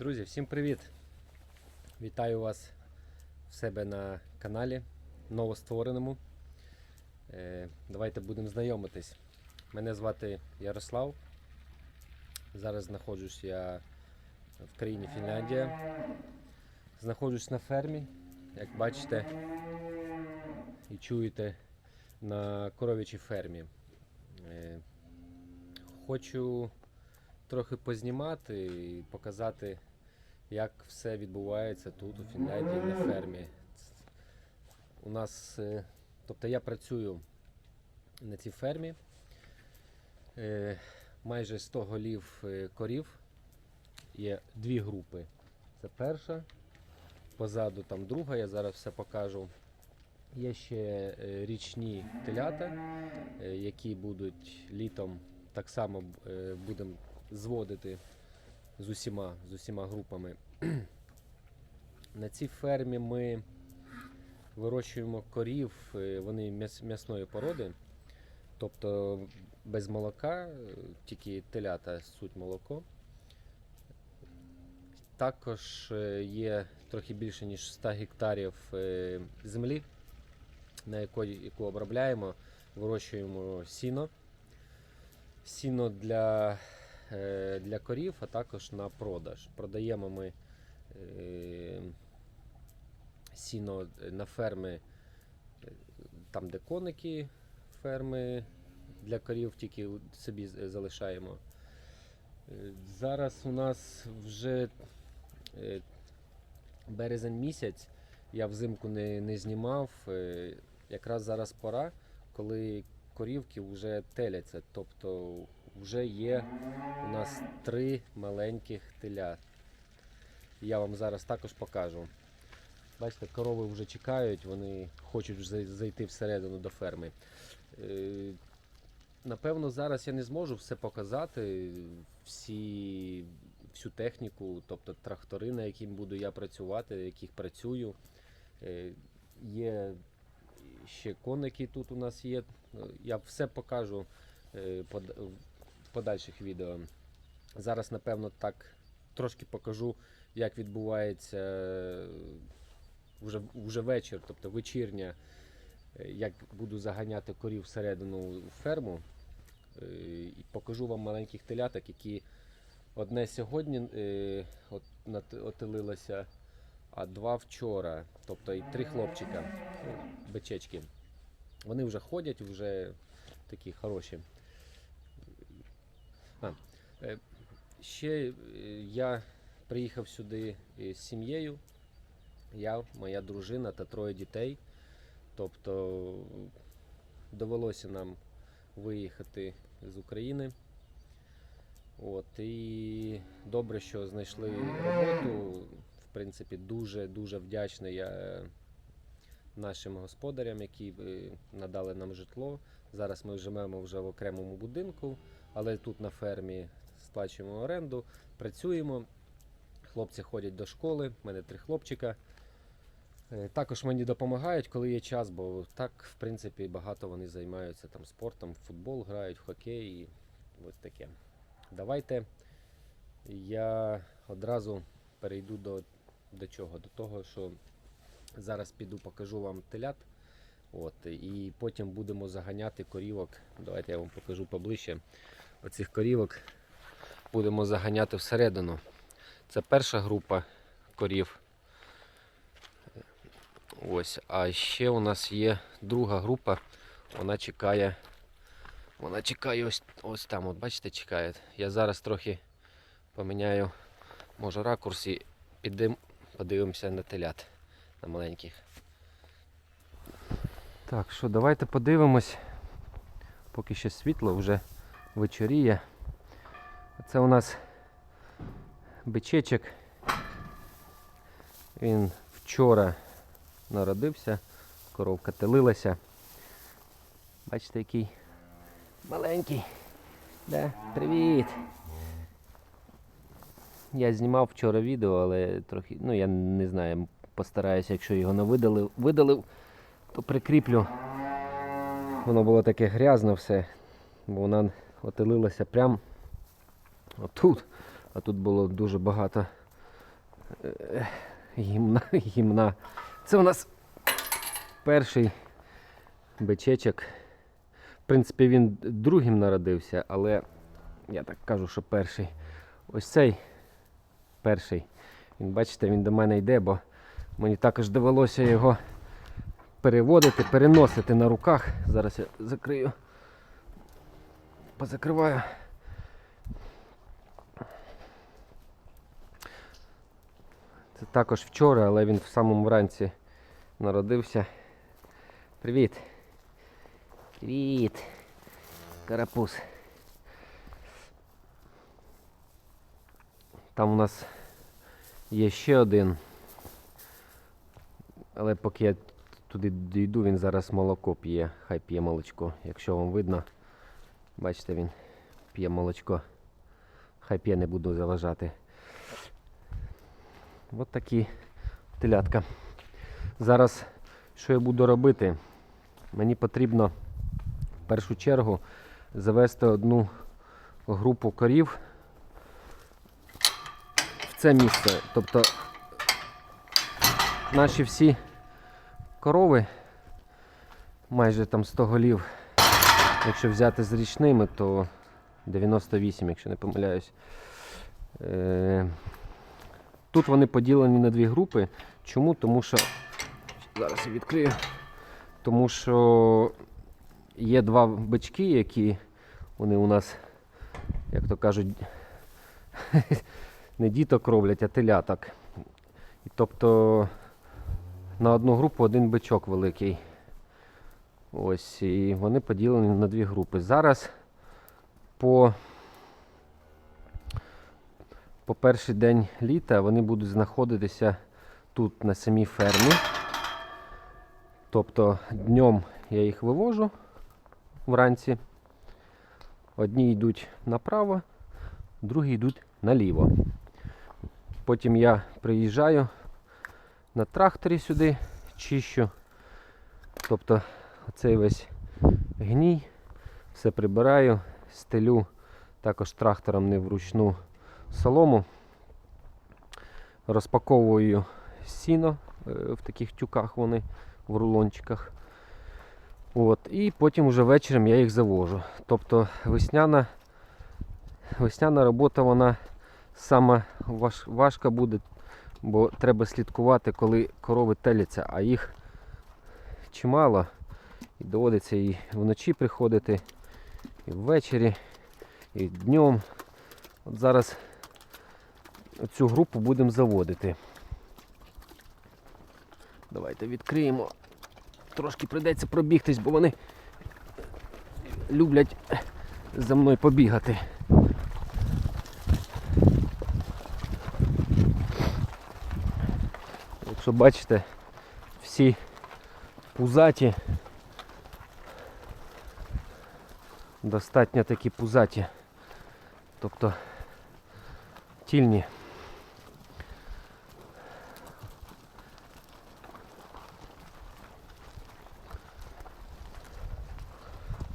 Друзі, всім привіт! Вітаю вас в себе на каналі новоствореному. Е, Давайте будемо знайомитись. Мене звати Ярослав. Зараз знаходжусь я в країні Фінляндія. Знаходжусь на фермі, як бачите і чуєте на коров'ячій фермі. Е, Хочу трохи познімати і показати, як все відбувається тут, у Фінляндії, на фермі. У нас, е, тобто я працюю на цій фермі. Е, Майже 100 голів е, корів. Є дві групи. Це перша, позаду там друга, я зараз все покажу. Є ще річні телята, які будуть літом так само будемо зводити з усіма, з усіма групами. На цій фермі ми вирощуємо корів, е, вони м'ясної породи, тобто без молока, е, тільки телята суть молоко. Також е, є трохи більше ніж 100 гектарів землі, на якої, яку обробляємо, вирощуємо сіно. Сіно для, для корів, а також на продаж. Продаємо ми е, сіно на ферми, е, там, де коники, ферми для корів, тільки собі залишаємо. Е, Зараз у нас вже е, березень місяць, я взимку не, не знімав. е, Якраз зараз пора, коли корівки вже теляться. Тобто вже є у нас три маленьких теля. Я вам зараз також покажу. Бачите, корови вже чекають, вони хочуть вже зайти всередину до ферми. Е, Напевно, зараз я не зможу все показати, всі, всю техніку, тобто трактори, на яким буду я працювати, яких працюю. Е, Є ще коники тут у нас є. Е, Я все покажу подальших відео. Зараз, напевно, так трошки покажу, як відбувається е, вже, вже вечір, тобто вечірня, е, як буду заганяти корів всередину ферму. Е, І покажу вам маленьких теляток, які одне сьогодні от, отелилося, а два вчора. Тобто і три хлопчика, бичечки. Вони вже ходять, вже такі хороші. Е, ще е, я приїхав сюди е, з сім'єю. Я, моя дружина та троє дітей. Тобто довелося нам виїхати з України. От, і добре, що знайшли роботу. В принципі, дуже дуже вдячний я нашим господарям, які надали нам житло. Зараз ми живемо вже в окремому будинку, але тут на фермі сплачуємо оренду, працюємо. Хлопці ходять до школи, в мене три хлопчика. Е, Також мені допомагають, коли є час, бо так, в принципі, багато вони займаються там спортом, футбол грають, в хокей і ось таке. Давайте я одразу перейду до, до чого? До того, що зараз піду покажу вам телят. От, і потім будемо заганяти корівок. Давайте я вам покажу поближче. Оцих корівок будемо заганяти всередину. Це перша група корів. Ось, а ще у нас є друга група. Вона чекає. Вона чекає ось, ось там, от бачите, чекає. Я зараз трохи поміняю, може, ракурс і підемо, подивимося на телят на маленьких. Так, що, давайте подивимось. Поки ще світло вже вечоріє. Це у нас бичечок. Він вчора народився, коровка телилася. Бачите, який маленький. Да, привіт! Я знімав вчора відео, але трохи, ну я не знаю, постараюся, якщо його не видалив, видалив, то прикріплю. Воно було таке грязне все, бо вона отелилася прямо отут. А тут було дуже багато е, гімна, гімна. Це у нас перший бичечок. В принципі, він другим народився, але я так кажу, що перший. Ось цей перший. Він, бачите, він до мене йде, бо мені також довелося його переводити, переносити на руках. Зараз я закрию. Позакриваю. Це також вчора, але він в самому вранці народився. Привіт. Привіт. Карапуз. Там у нас є ще один. Але поки я туди дійду, він зараз молоко п'є. Хай п'є молочко. Якщо вам видно, бачите, він п'є молочко. Хай п'є, не буду заважати. От такі телятка. Зараз що я буду робити? Мені потрібно в першу чергу завести одну групу корів в це місце. Тобто наші всі корови, майже там 100 голів, якщо взяти з річними, то 98, якщо не помиляюсь. Тут вони поділені на дві групи. Чому? Тому що. Зараз я відкрию. Тому що є два бички, які вони у нас, як то кажуть, не діток роблять, а теляток. І тобто на одну групу один бичок великий. Ось, і вони поділені на дві групи. Зараз по по перший день літа вони будуть знаходитися тут на самій фермі. Тобто днем я їх вивожу вранці. Одні йдуть направо, другі йдуть наліво. Потім я приїжджаю на тракторі сюди, чищу. Тобто оцей весь гній, все прибираю, стелю також трактором не вручну солому, розпаковую сіно е, в таких тюках вони в рулончиках. От, і потім вже вечором я їх завожу. Тобто весняна, весняна робота вона сама важ, важка буде, бо треба слідкувати, коли корови теляться, а їх чимало. І доводиться і вночі приходити, і ввечері, і днем. От зараз цю групу будемо заводити. Давайте відкриємо. Трошки прийдеться пробігтись, бо вони люблять за мною побігати. Якщо бачите, всі пузаті, достатньо такі пузаті, тобто тільні.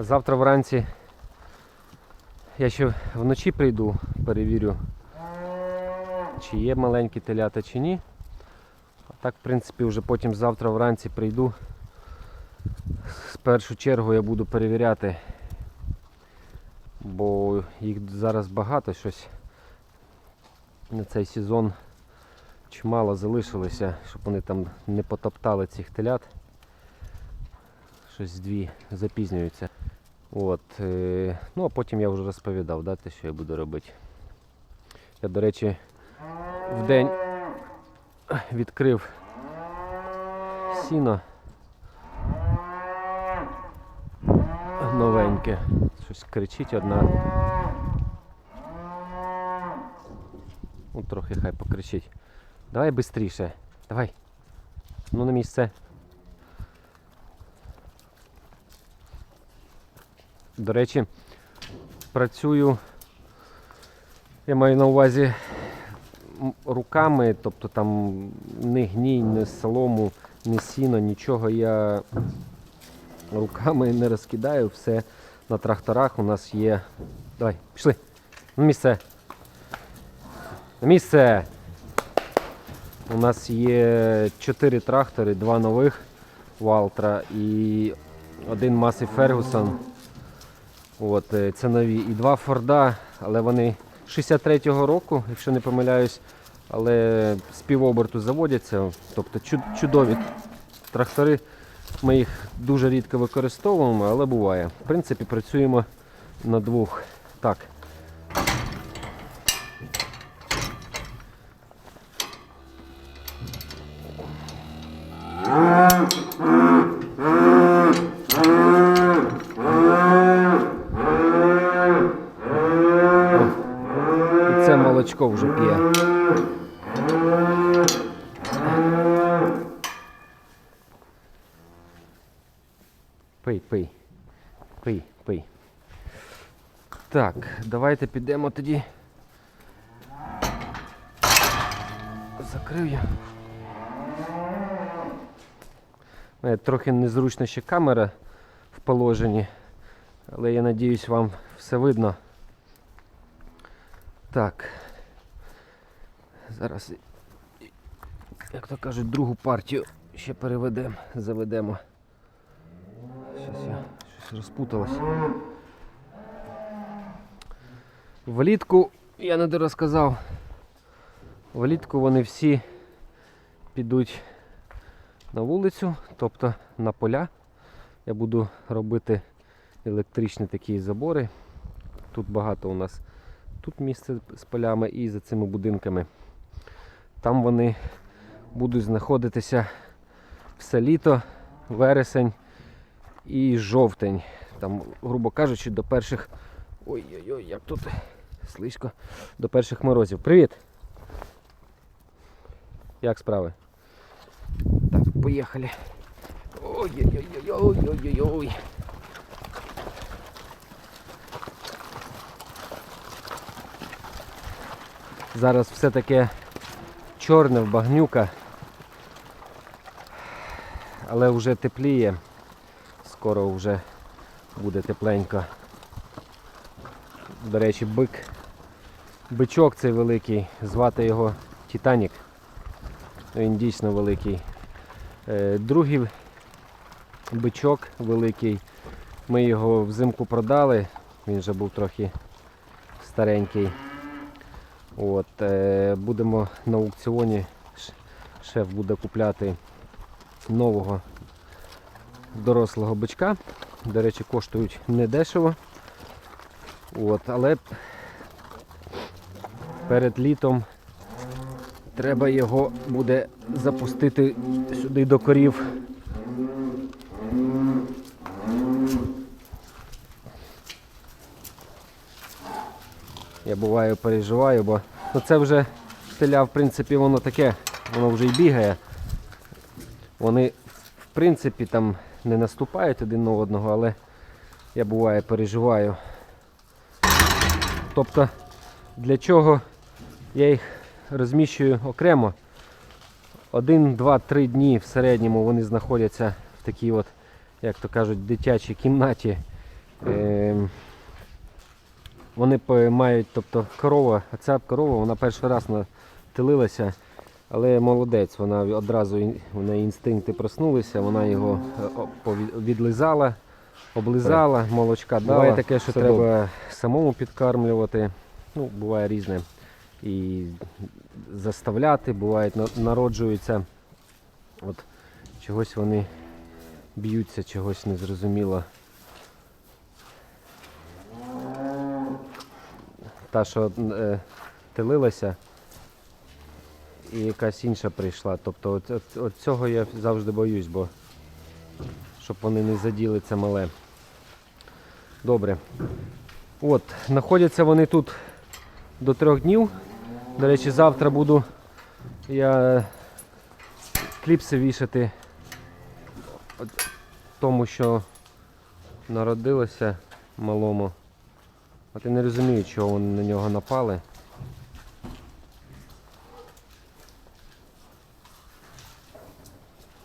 Завтра вранці я ще вночі прийду, перевірю, чи є маленькі телята, чи ні. А так, в принципі, вже потім завтра вранці прийду. В першу чергу я буду перевіряти, бо їх зараз багато щось на цей сезон чимало залишилося, щоб вони там не потоптали цих телят. Щось дві запізнюються. От, е, ну а потім я вже розповідав, да, те, що я буду робити. Я, до речі, в день відкрив сіно новеньке. Щось кричить одна. Ну, трохи хай покричить. Давай швидше. Давай. Ну на місце. До речі, працюю, я маю на увазі руками, тобто там не гній, не солому, не сіно, нічого я руками не розкидаю, все на тракторах у нас є. Давай, пішли. На місце. На місце. У нас є 4 трактори, два нових Валтра і один Масі Фергусон. От, е, це нові. І два Форда, але вони 63-го року, якщо не помиляюсь, але з півоберту заводяться. Тобто чудові трактори. Ми їх дуже рідко використовуємо, але буває. В принципі, працюємо на двох. Так. І це молочко вже п'є. Пий, пий. Пий, пий. Так, давайте підемо тоді. Закрив я. Е, Трохи незручно ще камера в положенні, але я надіюсь вам все видно. Так. Зараз, як то кажуть, другу партію ще переведемо, заведемо. Щось я щось розпуталось. Влітку, я не дорозказав, влітку вони всі підуть на вулицю, тобто на поля. Я буду робити електричні такі забори. Тут багато у нас тут місце з полями і за цими будинками. Там вони будуть знаходитися все літо, вересень і жовтень. Там, грубо кажучи, до перших. Ой-ой-ой, як тут слизько. До перших морозів. Привіт! Як справи? Так, поїхали. Ой-ой-ой-ой-ой-ой-ой. Зараз все таке чорне в багнюка. Але вже тепліє. Скоро вже буде тепленько. До речі, бик. Бичок цей великий, звати його Титанік. Він дійсно великий. Е, Другий бичок великий. Ми його взимку продали, він вже був трохи старенький. От, е, будемо на аукціоні, шеф буде купляти нового дорослого бичка. До речі, коштують недешево. От, але перед літом треба його буде запустити сюди до корів. Я буваю переживаю, бо ну, це вже теля, в принципі, воно таке, воно вже й бігає. Вони, в принципі, там не наступають один на одного, але я буває переживаю. Тобто, для чого я їх розміщую окремо. Один, два, три дні в середньому вони знаходяться в такій от, як то кажуть, дитячій кімнаті. Ем, вони мають, тобто корова, ця корова, вона перший раз нателилася, але молодець, вона одразу у неї інстинкти проснулися, вона його е, відлизала, облизала, молочка дала. Буває таке, що треба добре. самому підкармлювати. Ну, буває різне. І заставляти, на- народжуються. От чогось вони б'ються, чогось незрозуміло. Та, що е, телилася, і якась інша прийшла. Тобто от, от, от цього я завжди боюсь, бо щоб вони не заділи це мале. Добре. От, знаходяться вони тут до трьох днів. До речі, завтра буду я кліпси вішати тому, що народилося малому. От я не розумію, чого вони на нього напали.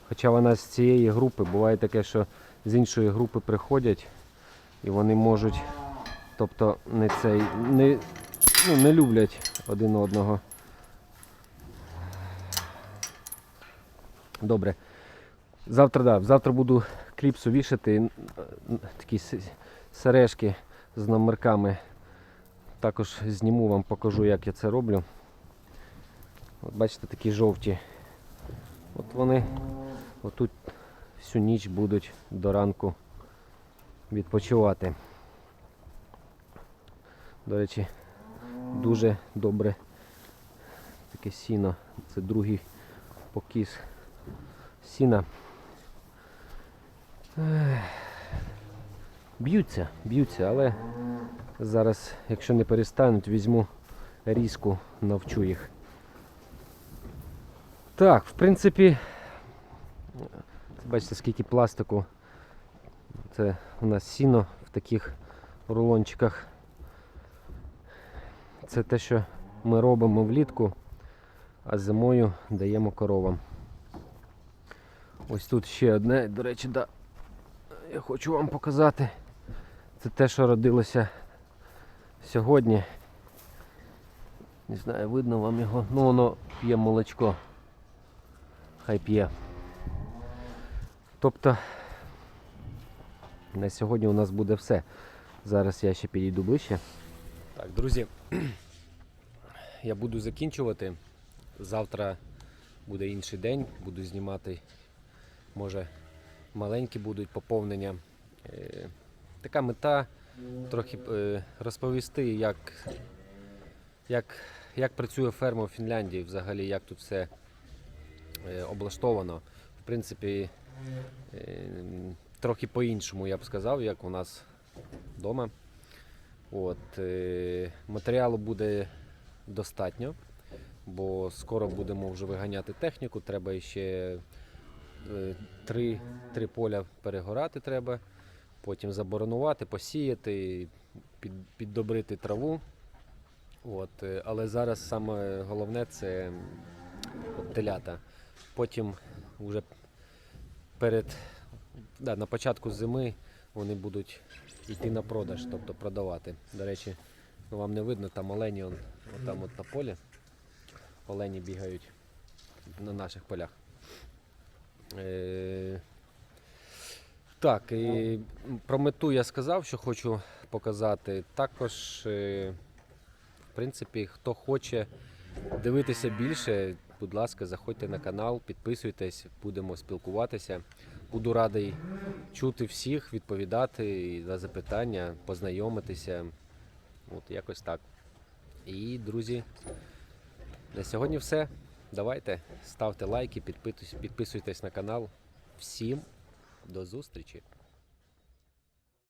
Хоча вона з цієї групи, буває таке, що з іншої групи приходять і вони можуть, тобто не цей, не, ну, не люблять один одного. Добре. Завтра, да, завтра буду кліпсу вішати. Такі сережки з номерками. Також зніму вам, покажу, як я це роблю. От бачите, такі жовті. От вони отут всю ніч будуть до ранку відпочивати. До речі, дуже добре таке сіно. Це другий покіс сіна. Б'ються, б'ються, але зараз, якщо не перестануть, візьму різку, навчу їх. Так, в принципі, бачите, скільки пластику. Це у нас сіно в таких рулончиках. Це те, що ми робимо влітку, а зимою даємо коровам. Ось тут ще одне, до речі, да, я хочу вам показати. Це те, що родилося сьогодні. Не знаю, видно вам його. Ну воно п'є молочко. Хай п'є. Тобто на сьогодні у нас буде все. Зараз я ще підійду ближче. Так, друзі, я буду закінчувати. Завтра буде інший день, буду знімати, може, маленькі будуть поповнення. Така мета трохи е, розповісти, як, як, як працює ферма в Фінляндії, взагалі, як тут все е, облаштовано. В принципі, е, трохи по-іншому я б сказав, як у нас вдома. От, матеріалу буде достатньо, бо скоро будемо вже виганяти техніку. Треба ще три, три поля перегорати треба, потім заборонувати, посіяти, під, піддобрити траву. От, е, але зараз саме головне це от телята. Потім вже перед, да, на початку зими вони будуть йти на продаж, тобто продавати. До речі, ну, вам не видно, там олені он, там от на полі. Олені бігають на наших полях. Так, і про мету я сказав, що хочу показати. Також, е, в принципі, хто хоче дивитися більше, будь ласка, заходьте на канал, підписуйтесь, будемо спілкуватися. Буду радий чути всіх, відповідати на запитання, познайомитися. От якось так. І, друзі, на сьогодні все. Давайте ставте лайки, підписуйтесь на канал. Всім до зустрічі!